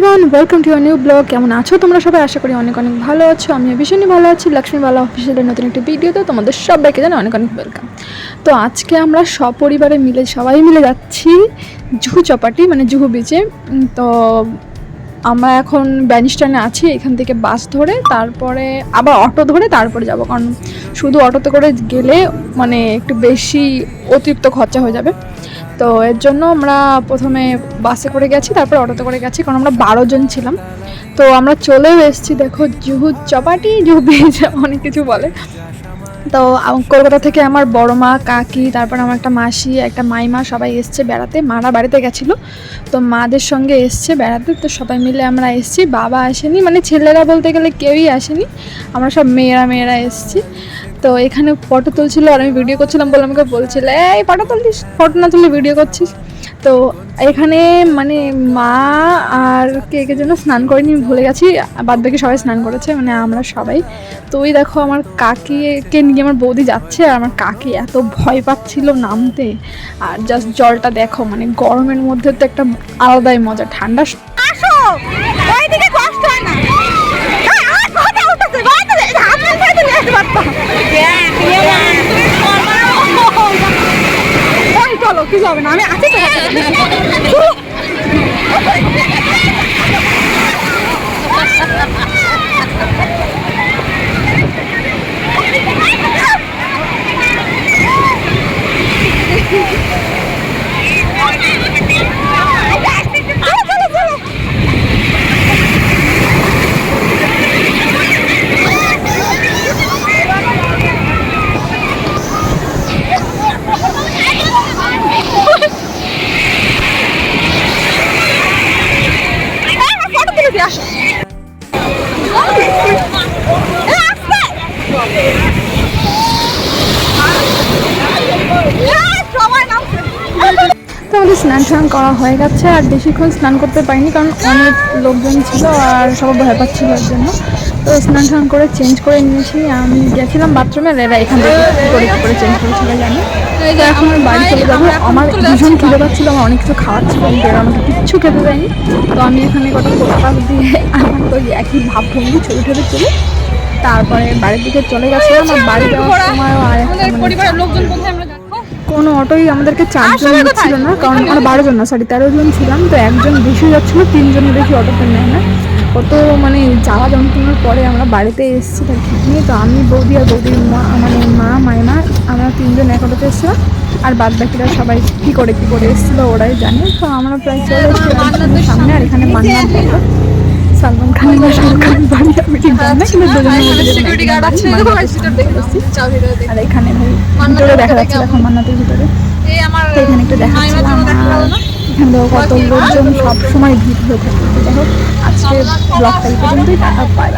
Everyone welcome to new blog কেমন আছো তোমরা সবাই? আশা করি অনেক অনেক ভালো আছো। আমিও ভীষণই ভালো আছি। লক্ষ্মীবালা অফিসিয়ালের নতুন একটি ভিডিওতে তোমাদের সবাইকে জানাই অনেক অনেক ওয়েলকাম তো আজকে আমরা সপরিবারে মিলে সবাই মিলে যাচ্ছি জুহু চপাটি মানে জুহু বিচে তো আমরা এখন ব্যানিস্টানে আছি, এখান থেকে বাস ধরে, তারপরে আবার অটো ধরে তারপরে যাব। কারণ শুধু অটোতে করে গেলে মানে একটু বেশি অতিরিক্ত খরচা হয়ে যাবে। তো এর জন্য আমরা প্রথমে বাসে করে গেছি, তারপর অটোতে করে গেছি, কারণ আমরা বারো জন ছিলাম। তো আমরা চলেও এসেছি, দেখো, জুহু চপাটি, জুহু বেজ অনেক কিছু বলে। তো কলকাতা থেকে আমার বড় মা, কাকি, তারপর আমার একটা মাসি, একটা মাইমা, সবাই এসছে বেড়াতে। মারা বাড়িতে গেছিল, তো মাদের সঙ্গে এসছে বেড়াতে, তো সবাই মিলে আমরা এসছি। বাবা আসেনি মানে ছেলেরা বলতে গেলে কেউই আসেনি। আমরা সব মেয়েরা মেয়েরা এসছি। তো এখানে ফটো তুলছিল আর আমি ভিডিও করছিলাম বলে আমাকে বলছিল, এই ফটো তুলছিস? ফটো না তুলে ভিডিও করছিস? তো এখানে মানে মা আর কে কে যেন স্নান করেনি ভুলে গেছি, বাদ বাকি সবাই স্নান করেছে মানে আমরা সবাই। তো ওই দেখো আমার কাকিকে নিয়ে আমার বৌদি যাচ্ছে আর আমার কাকি এত ভয় পাচ্ছিল নামতে। আর জাস্ট জলটা দেখো মানে গরমের মধ্যে তো একটা আলাদাই মজা, ঠান্ডা কষ্ট হয় না। কিছু হবে না, আমি আছি তো। চলো, আমাদের স্নান টান করা হয়ে গেছে, আর বেশিক্ষণ স্নান করতে পারিনি কারণ অনেক লোকজন ছিল আর সবাই ভয় পাচ্ছিল এর জন্য। তো স্নান স্নান করে চেঞ্জ করে নিয়েছি। আমি গেছিলাম বাথরুমে এরা এখান থেকে করে করে চেঞ্জ করে জানি? তো এখন আমার বাড়ি চলে যাব। আমার ভীষণ খিদে পাচ্ছিল, আমার অনেক কিছু খাওয়ার ছিল, কিন্তু এরা আমাকে কিচ্ছু খেতে দেয়নি। তো আমি এখানে কটা কোটা দিয়ে আমার তো একই ভাব ভঙ্গি ছবি টবি তুলে তারপরে বাড়ির দিকে চলে গেছিলাম। আর বাড়ি যাওয়ার সময়ও আর একটা মানে কোনো অটোই আমাদেরকে চারজন ছিল না কারণ আমরা বারো জন না সরি তেরো জন ছিলাম তো একজন বেশি যাচ্ছিল তিনজন বেশি অটোতে নেয় না। কত মানে জ্বালা যন্ত্রণার পরে আমরা বাড়িতে এসেছি তার ঠিক নেই তো আমি বৌদি আর বৌদির মা মানে মা মায়মা আমরা তিনজন এক অটোতে এসেছিলাম আর বাদ বাকিরা সবাই কী করে কী করে এসেছিল ওরাই জানে তো আমরা প্রায় চলে এসেছিলাম সামনে আর এখানে মান্নাত দেখো সালমান খান বা শাহরুখ খান বাড়ি আমি ঠিক জানি কিন্তু দুজনের মধ্যে যে সিকিউরিটি গার্ড আছে দেখে আর এখানে ভিতরে দেখা যাচ্ছে এখন মান্নাতের ভিতরে। এখানে একটু দেখা যাচ্ছে এখানে এখানে কত লোকজন সবসময় ভিড় হয়ে থাকে। যাই হোক আজকে ব্লগটা এই পর্যন্তই টাটা পাই